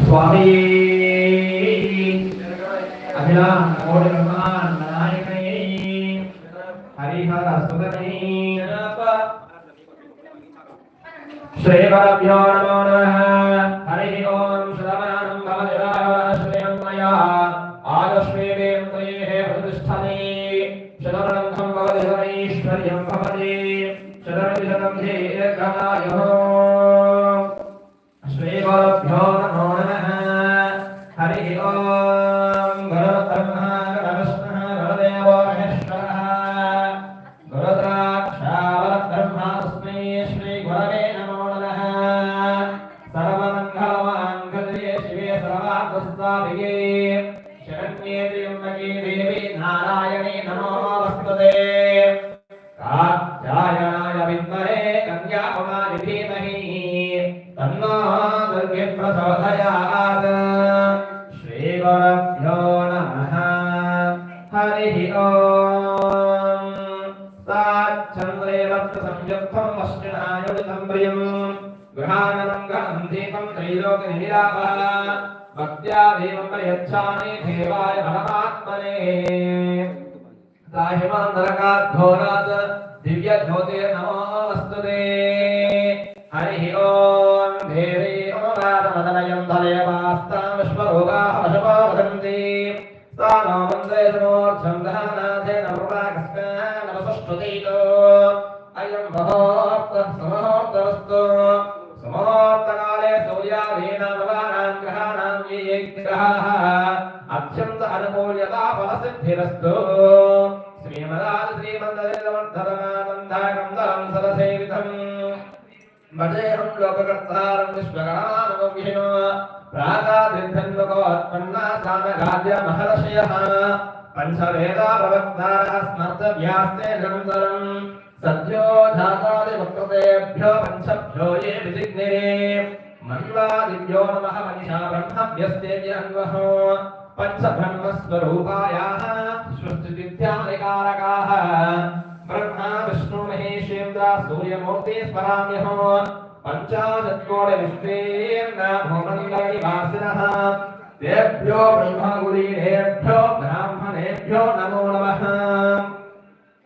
சுவாமி அகிலாம் கோடி நமகான் நாயகனே ஹரிஹர சுதனே ஸ்ரீவரபியோ நமோ நமः ఓం గురుబ్రహ్మ గురువిష్ణుః గురుదేవో వష్టినాయుడితం ప్రియం గణం దీపం త్రైలోక నిరాపః భక్త్యా దేవం ప్రయచ్చామి దేవాయ పరమాత్మనే సాహిమాంతరకాద్ధోరాత్ దివ్య జ్యోతిర్నమోస్తుతే హరి ఓం దేవీ ఓనాదమదనయం ధలేవాస్తాం విశ్వరోగాః వశపో వదంతి స్థానో మంత్రే దహనాథేన అయం సమోక్తవస్తు సమోక్తకాలే సూర్యాదీనామవానాం గ్రహాణాం ఏ ఏ గ్రహాः అత్యంత అనుకూల్యతా ఫలసిద్ధిరస్తు శ్రీమదాది శ్రీమందరిదమర్థరమానందాకందరం సదసేవితం భజేహం లోకకర్తారం విశ్వగణామగం విష్ణు ప్రాగాదిర్ధన్వకోత్పన్నాసానగాద్య మహర్షయः पंचवेदा प्रवक्तारः स्मर्तव्यास्ते निरन्तरम् सद्यो धातादि धातादिवक्ततेभ्यो पञ्चभ्यो ये विजिग्निरे मन्वादिभ्यो नमः मनिषा ब्रह्मभ्यस्तेभ्य अन्वः। पञ्चब्रह्मस्वरूपायाः सृष्टिदित्यादिकारकाः ब्रह्मा, विष्णु, महेशेन्द्र, सूर्यमूर्ति, स्मराम्यः। पञ्चाशत्कोणविश्वेर्न भूमण्डलिवासिनः तेभ्यो ब्रह्मगुरीरेभ्यो ब्राह्म బ్రహ్మగురీరేభ్యో బ్రాహ్మణేభ్యో నమో నమః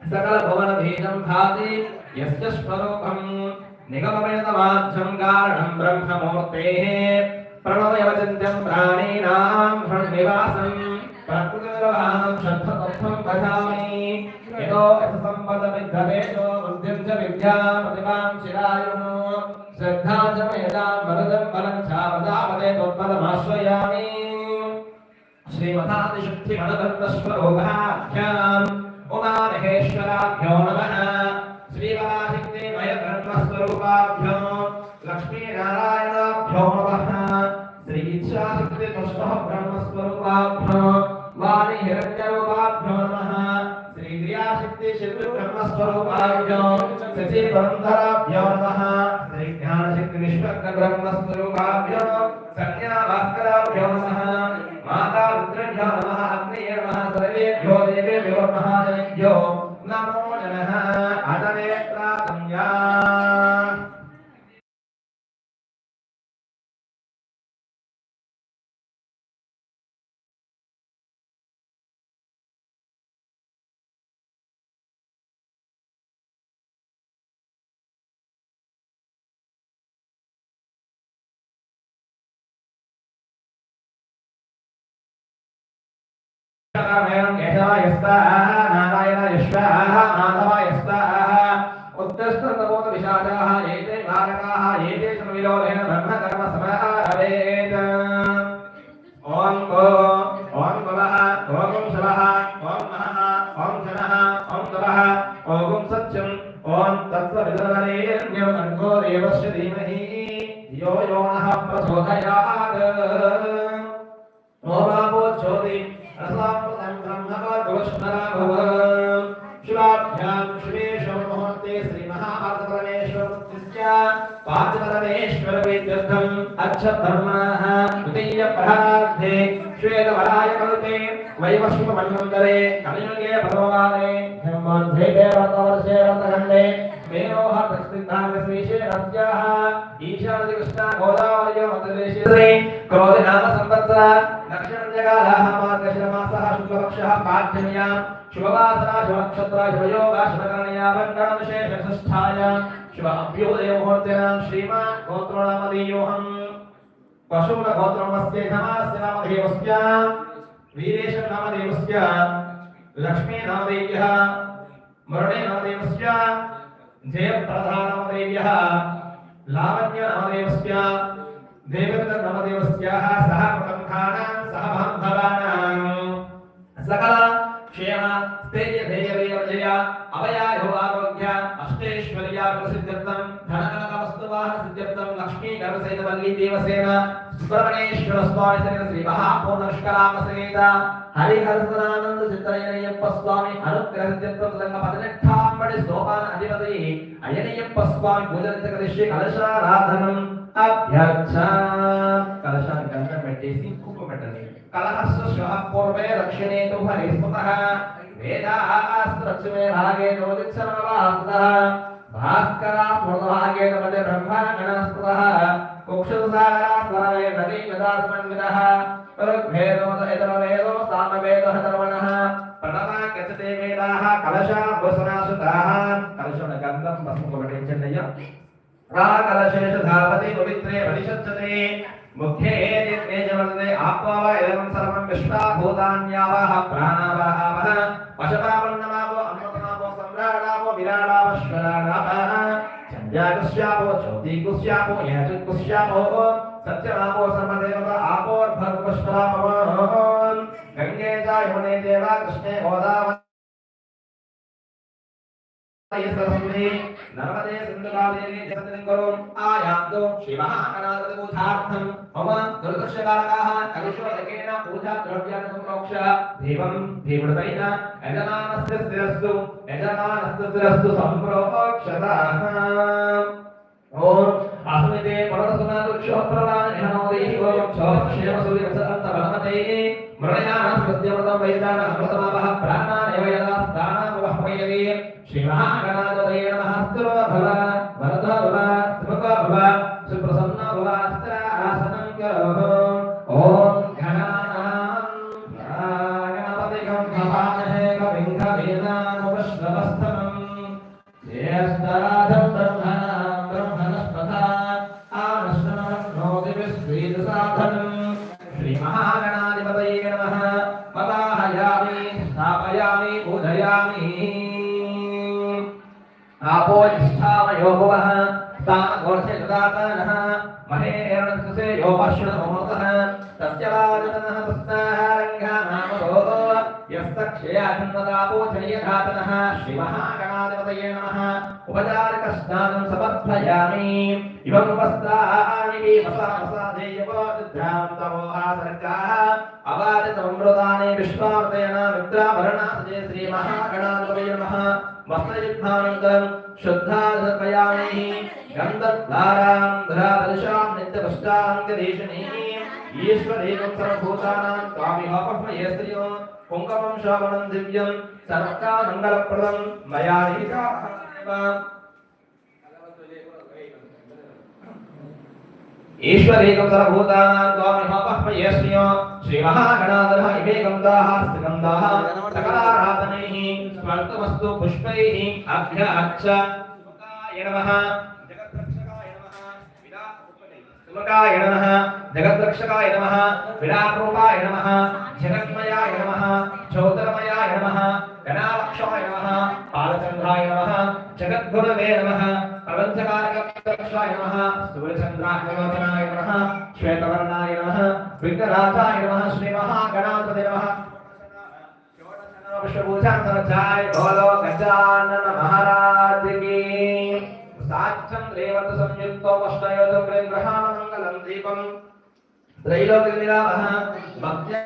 సకల భువన బీజం భాతి యస్య స్వరూపం నిగమవేదమాధ్యం కారణం బ్రహ్మమూర్తేః ప్రణవయవచంత్యం ప్రాణీనాం హృన్నివాసం ప్రకృతిర్వహానం శబ్దతత్వం వదామి యతో సంపద విద్ధవేదో బుద్ధిం చ విద్యాం ప్రతిభాం చిరాయుః శ్రద్ధా చ మేధాం श्रीमतादिशक्तिमदतत्वस्वरोगाख्याम् उमामहेश्वराभ्यो नमः श्रीवराशक्तिमयब्रह्मस्वरूपाभ्यो लक्ष्मीनारायणाभ्यो नमः श्रीच्छाशक्तितुष्टः ब्रह्मस्वरूपाभ्यो वाणिहिरण्यरूपाभ्यो नमः श्रीक्रियाशक्तिशिल्पब्रह्मस्वरूपाभ्यो शशिपुरन्धराभ्यो नमः। श्रीज्ञानशक्तिविश्वब्रह्मस्वरूपाभ्यो संज्ञाभास्कराभ्यो नमः। माता रुद्रभ्यो नमः, अग्नये नमः, सर्वेभ्यो देवेभ्यो महादेव्यो नमो नमः। अतनेत्रातम्या నారాయణ కేశవాయస్తాః నారాయణయశ్వాः మాధవాయస్తాः ఏతే కారకాः ఏతే సమవిలోలేన బ్రహ్మకర్మ సమహారవేత్ ఓం గో ఓం భవః ఓం శవః ఓం మహః ఓం జనః ఓం తవః ఓం సత్యం ఓం తత్వవిదవరేణ్యం అర్గో దేవస్య ధీమహి ధియో యో నః ప్రచోదయాత్ ఓమాపో జ్యోతి రసామృతం శివాభ్యాం శివేశ్వర ముహూర్తే శ్రీ మహాభారతపరమేశ్వరమూర్తిశ్చ పార్థపరమేశ్వర వేద్యర్థం అక్షధర్మాః కృష్ణ గోదావరి దక్షిణ कालः मार्गशिरमासः शुक्लपक्षः पाठ्यम्याम् शुभवासना शुभनक्षत्रा शुभयोगा शुभकरणीयाभङ्गणविशेषष्ठायां शुभ अभ्युदयमुहूर्तिनां श्रीमान् गोत्रोणामदीयोऽहम् पशूनगोत्रमस्ते धमास्य नामधेयस्य वीरेशनामदेवस्य लक्ष्मी नामदेव्यः मरुणे नामदेवस्य जयप्रधानामदेव्यः लावण्यनामदेवस्य लावण्य नामधेयस्य देवेन्द्र नामधेयस्याः सह कुटुम्बानां सह बान्धवानां सकल क्षेम स्थैर्य धैर्य वीर विजय अभयायो आरोग्य अष्टैश्वर्या प्रसिद्ध्यर्थं धनकनकवस्तुवाहन सिद्ध्यर्थं लक्ष्मी गर्भसहितवल्ली देवसेन सुब्रह्मण्येश्वर स्वामी समेत श्री महापूर्णष्कराम समेत हरिहरसनानंद चित्तयनय्यप्प स्वामी अनुग्रह सिद्ध्यर्थं లంగ పదనెట్టాంబడి సోపాన అధిపతి అయనయ్యప్ప స్వామి పూజలించగలిసి కలశారాధనం అభ్యర్థ కలశాన్ని గంధం పెట్టేసి కుంకుమ పెట్టండి కలహస్సు శ్వః పూర్వే దక్షిణే తు హరిస్మతః భాగే నోదిత్సనవాస్తః భాస్కరా స్మృతభాగే నమదే బ్రహ్మాగణస్మృతః కుక్షుసాగరా స్వరమే నదీ నదాస్మన్వితః ఋగ్వేదోద ఇతరవేదో సామవేదః ధర్మణः ప్రణవా గచ్చతే వేదాः కలశా వసనాసుతాः కలశం గంధం భస్మం పఠించండి అయ్యా प्राकलशेषधापति पवित्रे परिषज्जते मुख्ये यज्ञेजवर्तते आप्वा वा एवं सर्वं विश्वा भूतान्यावाः प्राणावाहावः पशपापन्नमापो अन्नमापो सम्राणापो विराणापश्वराणापः चन्द्राकुस्यापो चौतीकुस्यापो याचकुस्यापो सत्यमापो सर्वदेवता आपोर्भर्वश्वरापवान् गङ्गे च देवा, कृष्णे गोदावरी। यस्वस्मे नर्मदे सिन्धुकादेवी जगतलिङ्गरो आयान्तो शिवः अनागतबोधार्थं मम दुर्दर्शकारकाः कविश्वलकेन पूजाद्रव्यानुमोक्ष देवं देवृतैन यजमानस्य शिरस्तु यजमानस्य शिरस्तु सम्प्रोक्षतः ॐ अस्मिते पुनरसुनादुक्षोप्रदानहनोदैवं क्षोक्षेमसुविरसन्तभवते मृणयानस्मृत्यमृतं वैदानमृतम् ఆపోజిష్టామయోగవః స్థామగోర్ధే దదాతనః మహేరణస్సే యోపశ్వతమోదః తస్య వాజనః తస్నారంగా నామతో యస్త క్షయాఖండదాపోచయ ధాతనః శ్రీమహాగణ పరమాత్మనే నమః ఉపచారక స్నానం సమర్పయామి ఇవం ఉపస్థాని వీమసామసాధేయవోద్ధ్రాంతమో ఆసర్గాః అవాద సంవృతాని విశ్వామతేన మిత్రాభరణాసజే శ్రీ మహాగణాధిపతయే నమః వస్త్రయుద్ధానంతరం శుద్ధాదర్పయామి గంధద్వారాం ధరాదృశాం నిత్యపష్టాంగదేశనీ ఈశ్వరేకోత్తరభూతానాం కామిహాపహ్మయేస్త్రియ పుంగమం శ్రావణం దివ్యం సర్వకా మంగళప్రదం మయా ఈశ్వరేకం సర్వభూతానాం కామిహాపహ్మయేస్త్రియ శ్రీ మహాగణాధర ఇమేకం దాహ స్థితం దాహ సకలారాధనైః స్వర్గమస్తు పుష్పైః అభ్య అక్ష सुमुखाय नमः, जगद्रक्षकाय नमः, विराट्रूपाय नमः, जगन्मयाय नमः, ज्योतिर्मयाय नमः गणालक्षाय नमः, बालचन्द्राय नमः, जगद्गुरवे नमः, प्रपञ्चकारकक्षाय नमः सूर्यचन्द्राग्निलोचनाय नमः, श्वेतवर्णाय नमः, विघ्नराजाय नमः, श्रीमहागणाधिपते नमः। विश्वभूषण समचाय गजानन महाराज की साक्षं रेवत संयुक्तो మంగళం దీపం త్రైలోక్యం విరామః భక్త్యా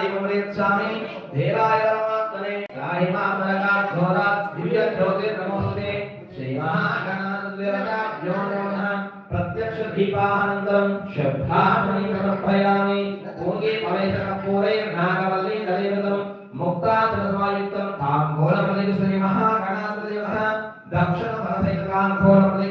దీపం రేచ్చామి దేవాయ పరమాత్మనే. రాహి మామరకాత్ ఘోరాత్ దివ్య జ్యోతి నమోస్తుతే శ్రీ మహాగణాధిపత్యో నమః. ప్రత్యక్ష దీపానంతరం శబ్దామణి సమర్పయామి ఓంగే పవేశ కపూరే నాగవల్లి దైవతం ముక్తాత్మసమాయుక్తం తాంబూలమలి శ్రీ మహాగణాధిపత్యో దక్షిణ భరసైకాన్ ఘోరమలి